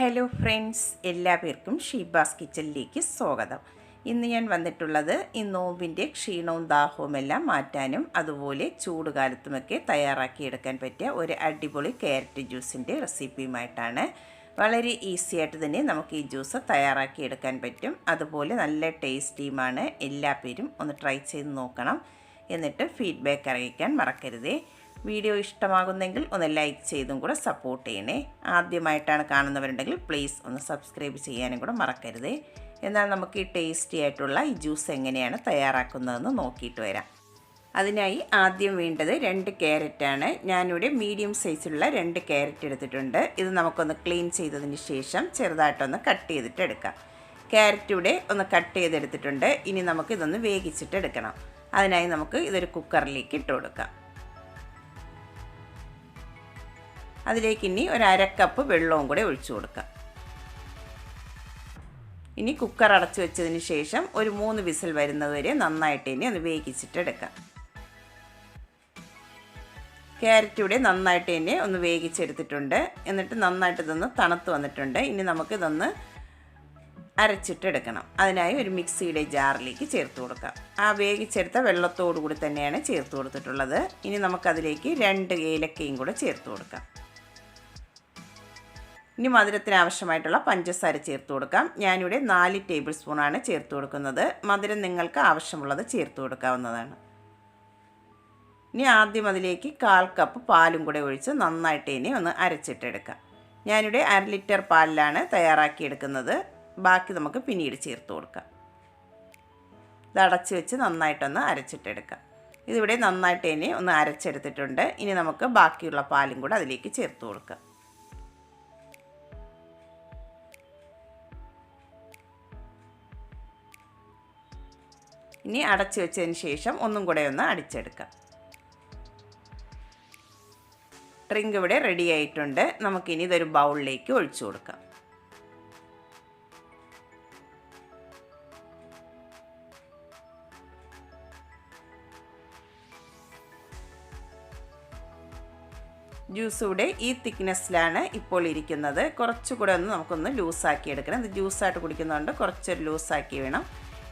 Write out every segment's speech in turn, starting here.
Hello friends എല്ലാവർക്കും ഷീബാസ് കിച്ചണിലേക്ക് സ്വാഗതം. ഇന്ന് ഞാൻ വന്നിട്ടുള്ളത് ഈ നോമ്പിന്റെ ക്ഷീണവും ദാഹവും എല്ലാം മാറ്റാനും അതുപോലെ ചൂടുകാലത്തുമൊക്കെ തയ്യാറാക്കിയെടുക്കാൻ പറ്റിയ ഒരു അടിപൊളി ക്യാരറ്റ് ജ്യൂസിന്റെ റെസിപ്പിയുമായിട്ടാണ്. വളരെ ഈസി ആയിട്ട് തന്നെ നമുക്ക് ഈ ജ്യൂസ് തയ്യാറാക്കിയെടുക്കാൻ പറ്റും. അതുപോലെ നല്ല ടേസ്റ്റിയുമാണ്. എല്ലാ പേരും ഒന്ന് ട്രൈ ചെയ്ത് നോക്കണം. എന്നിട്ട് ഫീഡ്ബാക്ക് അറിയിക്കാൻ മറക്കരുതേ. വീഡിയോ ഇഷ്ടമാകുന്നെങ്കിൽ ഒന്ന് ലൈക്ക് ചെയ്തും കൂടെ സപ്പോർട്ട് ചെയ്യണേ. ആദ്യമായിട്ടാണ് കാണുന്നവരുണ്ടെങ്കിൽ പ്ലീസ് ഒന്ന് സബ്സ്ക്രൈബ് ചെയ്യാനും കൂടെ മറക്കരുതേ. എന്നാൽ നമുക്ക് ഈ ടേസ്റ്റി ആയിട്ടുള്ള ഈ ജ്യൂസ് എങ്ങനെയാണ് തയ്യാറാക്കുന്നതെന്ന് നോക്കിയിട്ട് വരാം. അതിനായി ആദ്യം വേണ്ടത് രണ്ട് ക്യാരറ്റാണ് ഞാനിവിടെ മീഡിയം സൈസിലുള്ള രണ്ട് ക്യാരറ്റ് എടുത്തിട്ടുണ്ട്. ഇത് നമുക്കൊന്ന് ക്ലീൻ ചെയ്തതിന് ശേഷം ചെറുതായിട്ടൊന്ന് കട്ട് ചെയ്തിട്ട് എടുക്കാം. ക്യാരറ്റ് ഇവിടെ ഒന്ന് കട്ട് ചെയ്തെടുത്തിട്ടുണ്ട്. ഇനി നമുക്ക് ഇതൊന്ന് വേവിച്ചിട്ട് എടുക്കണം. അതിനായി നമുക്ക് ഇതൊരു കുക്കറിലേക്ക് ഇട്ട് കൊടുക്കാം. അതിലേക്ക് ഇനി ഒരു അരക്കപ്പ് കപ്പ് വെള്ളവും കൂടെ ഒഴിച്ചു കൊടുക്കാം. ഇനി കുക്കർ അടച്ചു വെച്ചതിന് ശേഷം ഒരു മൂന്ന് വിസിൽ വരുന്നതുവരെ നന്നായിട്ട് ഇനി ഒന്ന് വേഗിച്ചിട്ടെടുക്കാം ക്യാരറ്റ് ഇവിടെ നന്നായിട്ട് ഇനി ഒന്ന് വേവിച്ചെടുത്തിട്ടുണ്ട്. എന്നിട്ട് നന്നായിട്ട് ഇതൊന്ന് തണുത്ത് വന്നിട്ടുണ്ട്. ഇനി നമുക്കിതൊന്ന് അരച്ചിട്ടെടുക്കണം അതിനായി ഒരു മിക്സിയുടെ ജാറിലേക്ക് ചേർത്ത് കൊടുക്കാം. ആ വേവിച്ചെടുത്ത വെള്ളത്തോടു കൂടി തന്നെയാണ് ചേർത്ത് കൊടുത്തിട്ടുള്ളത്. ഇനി നമുക്കതിലേക്ക് രണ്ട് ഏലക്കയും കൂടെ ചേർത്ത് കൊടുക്കാം. ഇനി മധുരത്തിന് ആവശ്യമായിട്ടുള്ള പഞ്ചസാര ചേർത്ത് കൊടുക്കാം. ഞാനിവിടെ നാല് ടേബിൾ സ്പൂണാണ് ചേർത്ത് കൊടുക്കുന്നത്. മധുരം നിങ്ങൾക്ക് ആവശ്യമുള്ളത് ചേർത്ത് കൊടുക്കാവുന്നതാണ്. ഇനി ആദ്യം അതിലേക്ക് കാൽ കപ്പ് പാലും കൂടെ ഒഴിച്ച് നന്നായിട്ട് ഇനി ഒന്ന് അരച്ചിട്ടെടുക്കാം. ഞാനിവിടെ അര ലിറ്റർ പാലിലാണ് തയ്യാറാക്കിയെടുക്കുന്നത്. ബാക്കി നമുക്ക് പിന്നീട് ചേർത്ത് കൊടുക്കാം. ഇത് അടച്ച് വെച്ച് നന്നായിട്ടൊന്ന് അരച്ചിട്ടെടുക്കാം. ഇതിവിടെ നന്നായിട്ട് ഇനി ഒന്ന് അരച്ചെടുത്തിട്ടുണ്ട്. ഇനി നമുക്ക് ബാക്കിയുള്ള പാലും കൂടെ അതിലേക്ക് ചേർത്ത് കൊടുക്കാം. ഇനി അടച്ചു വെച്ചതിന് ശേഷം ഒന്നും കൂടെ ഒന്ന് അടിച്ചെടുക്കാം. ഡ്രിങ്ക് ഇവിടെ റെഡി ആയിട്ടുണ്ട്. നമുക്കിനി ഇതൊരു ബൗളിലേക്ക് ഒഴിച്ചു കൊടുക്കാം. ജ്യൂസ് ഇവിടെ ഈ തിക്നെസ്സിലാണ് ഇപ്പോൾ ഇരിക്കുന്നത്. കുറച്ചുകൂടെ ഒന്ന് നമുക്കൊന്ന് ലൂസാക്കി എടുക്കണം. ഇത് ജ്യൂസായിട്ട് കുടിക്കുന്നതുകൊണ്ട് കുറച്ചൊരു ലൂസാക്കി വേണം.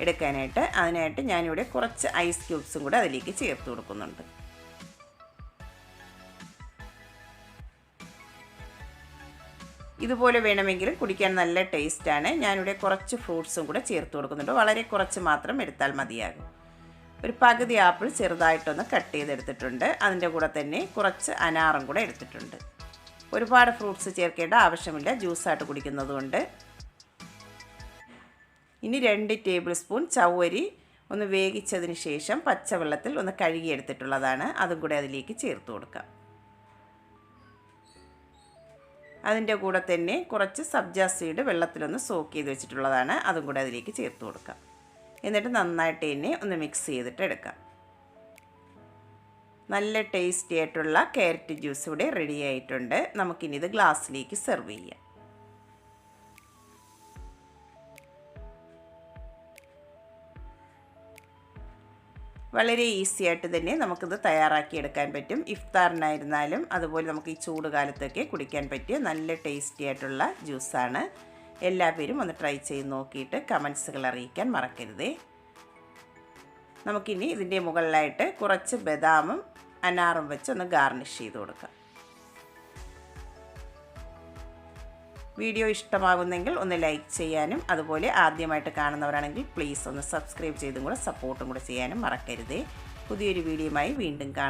എടുക്കാനായിട്ട് അതിനായിട്ട് ഞാനിവിടെ കുറച്ച് ഐസ് ക്യൂബ്സും കൂടെ അതിലേക്ക് ചേർത്ത് കൊടുക്കുന്നുണ്ട്. ഇതുപോലെ വേണമെങ്കിൽ കുടിക്കാൻ നല്ല ടേസ്റ്റാണ് ഞാനിവിടെ കുറച്ച് ഫ്രൂട്ട്സും കൂടെ ചേർത്ത് കൊടുക്കുന്നുണ്ട്. വളരെ കുറച്ച് മാത്രം എടുത്താൽ മതിയാകും. ഒരു പകുതി ആപ്പിൾ ചെറുതായിട്ടൊന്ന് കട്ട് ചെയ്തെടുത്തിട്ടുണ്ട്. അതിന്റെ കൂടെ തന്നെ കുറച്ച് അനാറും കൂടെ എടുത്തിട്ടുണ്ട്. ഒരുപാട് ഫ്രൂട്ട്സ് ചേർക്കേണ്ട ആവശ്യമില്ല. ജ്യൂസായിട്ട് കുടിക്കുന്നത് കൊണ്ട് ഇനി രണ്ട് ടേബിൾ സ്പൂൺ ചവ്വരി ഒന്ന് വേവിച്ചതിന് ശേഷം പച്ചവെള്ളത്തിൽ ഒന്ന് കഴുകിയെടുത്തിട്ടുള്ളതാണ്. അതും കൂടെ അതിലേക്ക് ചേർത്ത് കൊടുക്കാം. അതിന്റെ കൂടെ തന്നെ കുറച്ച് സബ്ജാ സീഡ് വെള്ളത്തിലൊന്ന് സോക്ക് ചെയ്ത് വെച്ചിട്ടുള്ളതാണ്. അതും കൂടെ അതിലേക്ക് ചേർത്ത് കൊടുക്കാം. എന്നിട്ട് നന്നായിട്ട് തന്നെ ഒന്ന് മിക്സ് ചെയ്തിട്ട് എടുക്കാം. നല്ല ടേസ്റ്റി ആയിട്ടുള്ള ക്യാരറ്റ് ജ്യൂസ് ഇവിടെ റെഡി ആയിട്ടുണ്ട്. നമുക്കിനി ഇത് ഗ്ലാസ്സിലേക്ക് സെർവ് ചെയ്യാം. വളരെ ഈസി ആയിട്ട് തന്നെ നമുക്കിത് തയ്യാറാക്കിയെടുക്കാൻ പറ്റും. ഇഫ്താറിനായിരുന്നാലും അതുപോലെ നമുക്ക് ഈ ചൂട് കാലത്തൊക്കെ കുടിക്കാൻ പറ്റിയ നല്ല ടേസ്റ്റി ആയിട്ടുള്ള ജ്യൂസാണ് എല്ലാ പേരും ഒന്ന് ട്രൈ ചെയ്ത് നോക്കിയിട്ട് കമൻസുകൾ അറിയിക്കാൻ മറക്കരുതേ. നമുക്കിനി ഇതിന്റെ മുകളിലായിട്ട് കുറച്ച് ബദാമും അനാറും വെച്ച് ഒന്ന് ഗാർണിഷ് ചെയ്ത് കൊടുക്കാം. വീഡിയോ ഇഷ്ടമാകുന്നെങ്കിൽ ഒന്ന് ലൈക്ക് ചെയ്യാനും അതുപോലെ ആദ്യമായിട്ട് കാണുന്നവരാണെങ്കിൽ പ്ലീസ് ഒന്ന് സബ്സ്ക്രൈബ് ചെയ്തും കൂടെ സപ്പോർട്ടും കൂടെ ചെയ്യാനും മറക്കരുത്. പുതിയൊരു വീഡിയോയുമായി വീണ്ടും കാണാം.